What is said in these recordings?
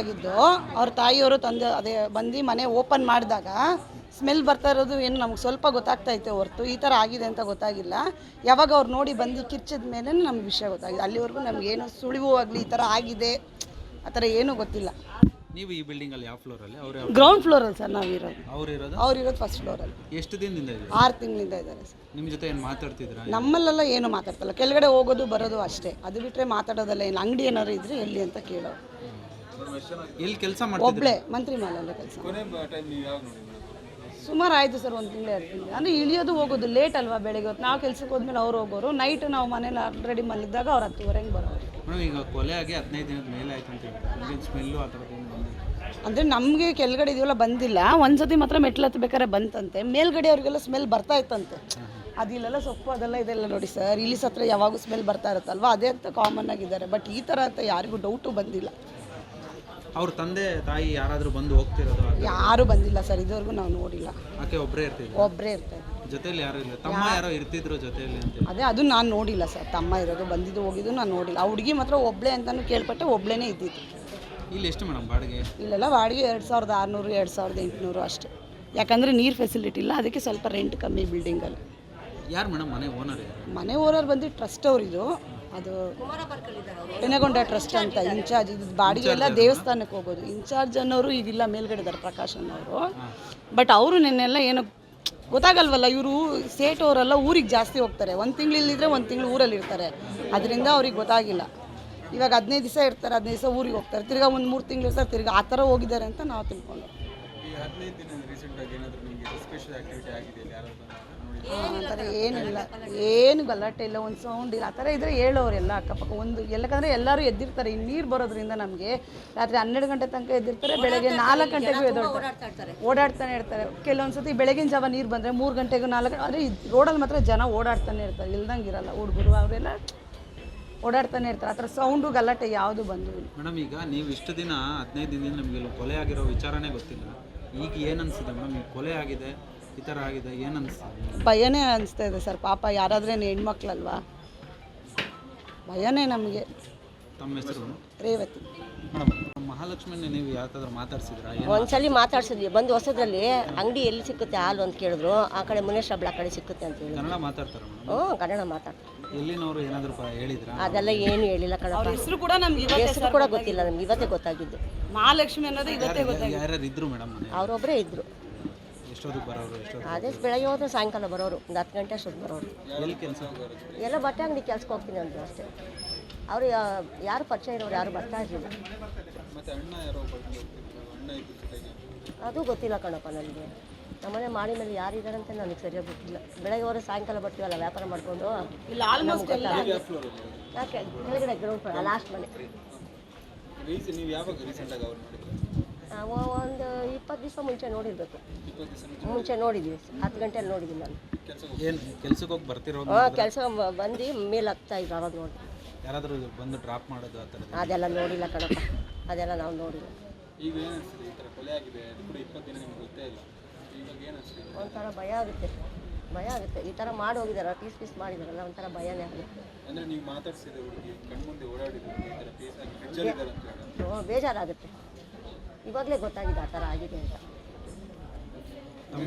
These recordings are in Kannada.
ಆಗಿದ್ದು ಅವ್ರ ತಾಯಿಯವರು ತಂದು ಅದೇ ಬಂದು ಮನೆ ಓಪನ್ ಮಾಡಿದಾಗ ಸ್ಮೆಲ್ ಬರ್ತಾ ಇರೋದು ಏನು ನಮ್ಗೆ ಸ್ವಲ್ಪ ಗೊತ್ತಾಗ್ತೈತೆ ಹೊರ್ತು. ಈ ಥರ ಆಗಿದೆ ಅಂತ ಗೊತ್ತಾಗಿಲ್ಲ. ಯಾವಾಗ ಅವ್ರು ನೋಡಿ ಬಂದು ಕಿರ್ಚಿದ ಮೇಲೆ ನಮ್ಗೆ ವಿಷಯ ಗೊತ್ತಾಗಿದೆ. ಅಲ್ಲಿವರೆಗೂ ನಮ್ಗೆ ಏನು ಸುಳಿವು ಆಗಲಿ ಈ ಥರ ಆಗಿದೆ. ಆ ಥರ ಏನೂ ಗೊತ್ತಿಲ್ಲ. ನೀವು ಈ ಬಿಲ್ಡಿಂಗ್ ಅಲ್ಲಿ ಯಾವ ಫ್ಲೋರ್ ಅಲ್ಲಿ? ಅವ್ರು ಗ್ರೌಂಡ್ ಫ್ಲೋರಲ್ಲಿ ಸರ್ ನಾವಿರೋದು ಅವ್ರು ಇರೋದು? ಅವ್ರು ಇರೋದು ಫಸ್ಟ್ ಫ್ಲೋರಲ್ಲಿ ಎಷ್ಟು ದಿನದಿಂದ ಇದೆ ಆರು ತಿಂಗಳಿಂದ ಇದ್ದಾರೆ ಸರ್. ನಿಮ್ಮ ಜೊತೆ ಏನು ಮಾತಾಡ್ತಿದ್ರಾ ನಮ್ಮಲ್ಲೆಲ್ಲ ಏನು ಮಾತಾಡ್ತಲ್ಲ. ಕೆಳಗಡೆ ಹೋಗೋದು ಬರೋದು ಅಷ್ಟೇ. ಅದು ಬಿಟ್ಟರೆ ಮಾತಾಡೋದಲ್ಲ ಏನು ಅಂಗಡಿ ಏನಾದ್ರು ಇದ್ರೆ ಎಲ್ಲಿ ಅಂತ ಕೇಳೋ ಎಲ್ಲಿ ಕೆಲಸ ಮಾಡ್ತಿದ್ರು ಒಬ್ಳೆ ಮಂತ್ರಿ ಮಾಲಲ್ಲೇ ಕೆಲಸ ಸುಮಾರು ಆಯಿತು ಸರ್ ಒಂದು ತಿಂಗಳ ಎರಡು ತಿಂಗಳು. ಅಂದರೆ ಇಳಿಯೋದು ಹೋಗೋದು ಲೇಟ್ ಅಲ್ವಾ ಬೆಳಗ್ಗೆ ಹೊತ್ತು? ನಾವು ಕೆಲ್ಸಕ್ಕೆ ಹೋದ್ಮೇಲೆ ಅವ್ರು ಹೋಗೋರು. ನೈಟ್ ನಾವು ಮನೇಲಿ ಆಲ್ರೆಡಿ ಮಲಗಿದಾಗ ಅವ್ರು ಹತ್ತುವರೆಗೆ ಬರೋರು. ಮೇಡಮ್ ಈಗ ಕೊಲೆ ಆಗಿ ಹದಿನೈದು ದಿನದ ಮೇಲೆ ಆಯ್ತು ಅಂತ ಹೇಳ್ತಾರೆ. ಸ್ಮೆಲ್ಲು ಆ ಥರದ್ದು? ಅಂದರೆ ನಮಗೆ ಕೆಳಗಡೆ ಇದೆಯಲ್ಲ ಬಂದಿಲ್ಲ. ಒಂದು ಸತಿ ಮಾತ್ರ ಮೆಟ್ಲು ಹತ್ಬೇಕಾದ್ರೆ ಬಂತಂತೆ. ಮೇಲ್ಗಡೆ ಅವ್ರಿಗೆಲ್ಲ ಸ್ಮೆಲ್ ಬರ್ತಾ ಇತ್ತಂತೆ. ಅದಿಲ್ಲೆಲ್ಲ ಸೊಪ್ಪು ಅದೆಲ್ಲ ಇದೆಲ್ಲ ನೋಡಿ ಸರ್ ಇಲ್ಲಿ ಹತ್ರ ಯಾವಾಗೂ ಸ್ಮೆಲ್ ಬರ್ತಾ ಇರುತ್ತಲ್ವ? ಅದೇ ಅಂತ ಕಾಮನ್ ಆಗಿದ್ದಾರೆ. ಬಟ್ ಈ ಥರ ಅಂತ ಯಾರಿಗೂ ಡೌಟು ಬಂದಿಲ್ಲ. ಅವ್ರ ತಂದೆ ತಾಯಿ ಯಾರಾದರೂ ಬಂದು ಹೋಗ್ತಿರೋದು ಯಾರು ಬಂದಿಲ್ಲ ಸರ್ ಇದುವರೆಗೂ ನಾವು ನೋಡಿಲ್ಲ. ಆಕೆ ಒಬ್ಬರೇ ಇರ್ತೀವಿ ಒಬ್ಬರೇ ಇರ್ತಾರೆ. ಜೊತೆಯಲ್ಲಿ ಯಾರು ಇಲ್ಲ? ತಮ್ಮ ಯಾರೋ ಇರ್ತಿದ್ರು ಜೊತೆಯಲ್ಲಿ ಅಂತ ಅದೇ ಅದು ನಾನು ನೋಡಿಲ್ಲ ಸರ್ ತಮ್ಮ ಇರೋದು ಬಂದಿದ್ದು ಹೋಗಿದ್ದು ನಾನು ನೋಡಿಲ್ಲ. ಆ ಹುಡುಗಿ ಮಾತ್ರ ಒಬ್ಳೆ ಅಂತಲೂ ಕೇಳ್ಪಟ್ಟೆ ಒಬ್ಳೇನೇ ಇದ್ದಿದ್ದು. ಇಲ್ಲಿ ಎಷ್ಟು ಮೇಡಮ್ ಬಾಡಿಗೆ? ಇಲ್ಲೆಲ್ಲ ಬಾಡಿಗೆ ಎರಡು ಸಾವಿರದ ಆರುನೂರು ಎರಡು ಸಾವಿರದ ಎಂಟುನೂರು ಅಷ್ಟೇ. ಯಾಕಂದರೆ ನೀರು ಫೆಸಿಲಿಟಿ ಇಲ್ಲ ಅದಕ್ಕೆ ಸ್ವಲ್ಪ ರೆಂಟ್ ಕಮ್ಮಿ ಬಿಲ್ಡಿಂಗಲ್ಲಿ ಯಾರು ಮೇಡಮ್ ಮನೆ ಓನರ್ ಮನೆ ಓನರ್ ಬಂದು ಟ್ರಸ್ಟ್ ಅವರಿದು. ಅದು ಎನಗೊಂಡ ಟ್ರಸ್ಟ್ ಅಂತ ಇನ್ಚಾರ್ಜ್ ಇದು ಬಾಡಿಗೆ ಎಲ್ಲ ದೇವಸ್ಥಾನಕ್ಕೆ ಹೋಗೋದು. ಇನ್ಚಾರ್ಜ್ ಅನ್ನೋರು ಈಗಿಲ್ಲ ಮೇಲ್ಗಡೆ ಇದ್ದಾರೆ ಪ್ರಕಾಶ್ ಅನ್ನೋರು. ಬಟ್ ಅವರು ನಿನ್ನೆಲ್ಲ ಏನೋ ಗೊತ್ತಾಗಲ್ವಲ್ಲ ಇವರು ಸೇಟ್ ಅವರೆಲ್ಲ ಊರಿಗೆ ಜಾಸ್ತಿ ಹೋಗ್ತಾರೆ. ಒಂದು ತಿಂಗಳು ಇಲ್ಲಿದ್ರೆ ಒಂದು ತಿಂಗಳು ಊರಲ್ಲಿ ಇರ್ತಾರೆ ಅದರಿಂದ ಅವ್ರಿಗೆ ಗೊತ್ತಾಗಿಲ್ಲ. ಇವಾಗ ಹದಿನೈದು ದಿವಸ ಇರ್ತಾರೆ ಹದಿನೈದು ದಿವಸ ಊರಿಗೆ ಹೋಗ್ತಾರೆ. ತಿರ್ಗಾ ಒಂದು ಮೂರು ತಿಂಗಳು ಸರ್ ತಿರ್ಗಾ ಆ ಥರ ಹೋಗಿದ್ದಾರೆ ಅಂತ ನಾವು ತಿಳ್ಕೊಂಡು ಆ ಥರ ಏನಿಲ್ಲ. ಏನು ಗಲಾಟೆ ಇಲ್ಲ ಒಂದು ಸೌಂಡ್ ಇಲ್ಲ. ಆ ಥರ ಇದ್ರೆ ಹೇಳೋರು ಎಲ್ಲ ಅಕ್ಕಪಕ್ಕ. ಒಂದು ಎಲ್ಲಕಂದ್ರೆ ಎಲ್ಲರೂ ಎದ್ದಿರ್ತಾರೆ. ಈ ನೀರು ಬರೋದ್ರಿಂದ ನಮಗೆ ರಾತ್ರಿ ಹನ್ನೆರಡು ಗಂಟೆ ತನಕ ಎದ್ದಿರ್ತಾರೆ ಬೆಳಗ್ಗೆ ನಾಲ್ಕು ಗಂಟೆಗೂ ಎದ್ದು ಓಡಾಡ್ತಾನೆ ಇರ್ತಾರೆ. ಕೆಲವೊಂದು ಸತಿ ಬೆಳಗಿನ ಜಾವ ನೀರು ಬಂದರೆ ಮೂರು ಗಂಟೆಗೂ ನಾಲ್ಕು ಆದರೆ ರೋಡಲ್ಲಿ ಮಾತ್ರ ಜನ ಓಡಾಡ್ತಾನೆ ಇರ್ತಾರೆ. ಇಲ್ದಂಗೆ ಇರಲ್ಲ. ಹುಡುಗರು ಅವರೆಲ್ಲ ಓಡಾಡ್ತಾನೆ ಇರ್ತಾರೆ. ಆ ಥರ ಸೌಂಡು ಗಲಾಟೆ ಯಾವುದು ಬಂದು ಮೇಡಮ್ ಈಗ ನೀವು ಇಷ್ಟು ದಿನ ಹದಿನೈದು ದಿನದಿಂದ ನಮಗೆ ಕೊಲೆ ಆಗಿರೋ ವಿಚಾರನೇ ಗೊತ್ತಿಲ್ಲ. ಈಗ ಏನು ಅನಿಸಿದೆ ಮೇಡಮ್? ಈಗ ಕೊಲೆ ಆಗಿದೆ ಈ ಥರ ಆಗಿದೆ ಏನು ಅನಿಸ್ತಿದೆ ಭಯನೇ ಅನಿಸ್ತಾ ಇದೆ ಸರ್. ಪಾಪ ಯಾರಾದ್ರೇನು ಹೆಣ್ಮಕ್ಳಲ್ವಾ? ಭಯನೇ ನಮಗೆ. ತಮ್ಮ ಹೆಸರು? ರೇವತಿ. ಮೇಡಮ್ ನೀವು ಯಾವ್ದಾದ್ರು ಮಾತಾಡ್ಸಿದ್ರಾ? ಏನು ಒಂದ್ಸಲಿ ಮಾತಾಡ್ಸಿದ್ವಿ. ಬಂದು ಹೊಸದ್ರಲ್ಲಿ ಅಂಗಡಿ ಎಲ್ಲಿ ಸಿಕ್ಕುತ್ತೆ ಹಾಲು ಅಂತ ಕೇಳಿದ್ರು. ಆ ಕಡೆ ಮುನೇಶ್ ಹಬ್ಳ ಆ ಕಡೆ ಸಿಕ್ಕುತ್ತೆ ಅಂತ ಹೇಳಿ. ಕನ್ನಡ ಮಾತಾಡ್ತಾರೆ ಹ್ಞೂ ಕನ್ನಡ ಮಾತಾಡ್ತಾರೆ. ಎಲ್ಲಿನವರು ಏನಾದರೂ ಹೇಳಿದ್ರಾ? ಅದೆಲ್ಲ ಏನು ಹೇಳಿಲ್ಲ ಕಣಪ್ಪ. ಹೆಸರು ಕೂಡ ನಮ್ಗೆ ಹೆಸರು ಕೂಡ ಗೊತ್ತಿಲ್ಲ ನಮ್ಗೆ ಇವತ್ತೇ ಗೊತ್ತಾಗಿದ್ದು. ಮಹಾಲಕ್ಷ್ಮಿ ಅನ್ನೋದು ಇವತ್ತೇ ಯಾರ್ಯಾರು ಇದ್ರು ಮೇಡಮ್ ಮನೆ ಅವರೊಬ್ಬರೇ ಇದ್ರು. ಎಷ್ಟೊತ್ತಿಗೆ ಬರೋರು ಎಷ್ಟೊತ್ತು ಅದೇ ಬೆಳಗ್ಗೆ ಹೋದ್ರೆ ಸಾಯಂಕಾಲ ಬರೋರು ಒಂದು ಹತ್ತು ಗಂಟೆ ಅಷ್ಟೊತ್ತು ಬರೋರು. ಎಲ್ಲಿ ಕೆಲಸ ಎಲ್ಲ ಬಟ್ಟೆ ಅಂಗಡಿ ಕೆಲ್ಸಕ್ಕೆ ಹೋಗ್ತೀನಿ ಅಂದ್ರು ಅಷ್ಟೇ. ಅವರು ಯಾರು ಪರಿಚಯ ಇರೋರು ಯಾರು ಬರ್ತಾ ಇರಲಿಲ್ಲ. ಅದು ಗೊತ್ತಿಲ್ಲ ಕಣಪ್ಪ ನನಗೆ. ನಮ್ಮನೆ ಮಾಡಿ ಮೇಲೆ ಯಾರಿದ್ದಾರೆ ಅಂತ ನನಗೆ ಸರಿಯಾಗಿ ಗೊತ್ತಿಲ್ಲ. ಬೆಳಗ್ಗೆ ಅವರು ಸಾಯಂಕಾಲ ಬರ್ತೀವಲ್ಲ ವ್ಯಾಪಾರ ಮಾಡಿಕೊಂಡು? ಇಲ್ಲ ಆಲ್ಮೋಸ್ಟ್ ಎಲ್ಲ ಯಾಕೆ? ಕೆಳಗಡೆ ಗ್ರೌಂಡ್ ಫ್ಲೋರ್ ಲಾಸ್ಟ್ ಮನೆ. ನಾವು ಒಂದು ಇಪ್ಪತ್ತು ದಿವಸ ಮುಂಚೆ ನೋಡಿರ್ಬೇಕು. ಮುಂಚೆ? ನೋಡಿದ್ವಿ. ಹತ್ತು ಗಂಟೆಯಲ್ಲಿ ನೋಡಿದ್ವಿ ನಾನು. ಏನು ಕೆಲ್ಸಕ್ಕೆ ಹೋಗಿ ಬರ್ತಿರೋ ಹಾಂ ಕೆಲಸ ಬಂದು ಮೇಲೆ ಹತ್ತಾ ಇದ್ರು ಅವಾಗ ನೋಡಿ. ಯಾರಾದರೂ ಬಂದು ಡ್ರಾಪ್ ಮಾಡೋದು ಆ ಥರ ಅದೆಲ್ಲ ನೋಡಿಲ್ಲ ಕಣಪ್ಪ. ಅದೆಲ್ಲ ನಾವು ನೋಡಿಲ್ಲ. ಒಂಥರ ಭಯ ಆಗುತ್ತೆ. ಭಯ ಆಗುತ್ತೆ. ಈ ಥರ ಮಾಡಿ ಹೋಗಿದಾರ ಪೀಸ್ ಪೀಸ್ ಮಾಡಿದಾರಲ್ಲ ಒಂಥರ ಭಯನೇ ಆಗುತ್ತೆ. ಹ್ಞೂ, ಬೇಜಾರಾಗುತ್ತೆ. ಇವಾಗಲೇ ಗೊತ್ತಾಗಿದೆ ಆ ಥರ ಆಗಿದೆ ಅಂತ. ತಮ್ಮ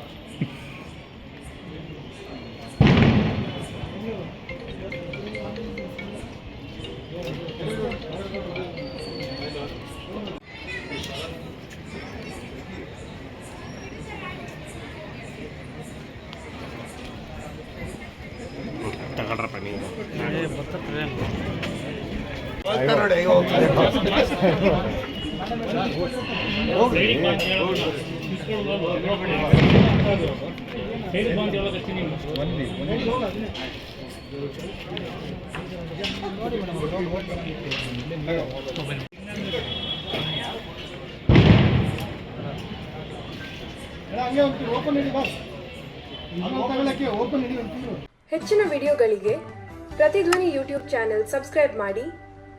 ಹೆಚ್ಚಿನ ವಿಡಿಯೋಗಳಿಗೆ ಪ್ರತಿಧ್ವನಿ ಯೂಟ್ಯೂಬ್ ಚಾನೆಲ್ ಸಬ್ಸ್ಕ್ರೈಬ್ ಮಾಡಿ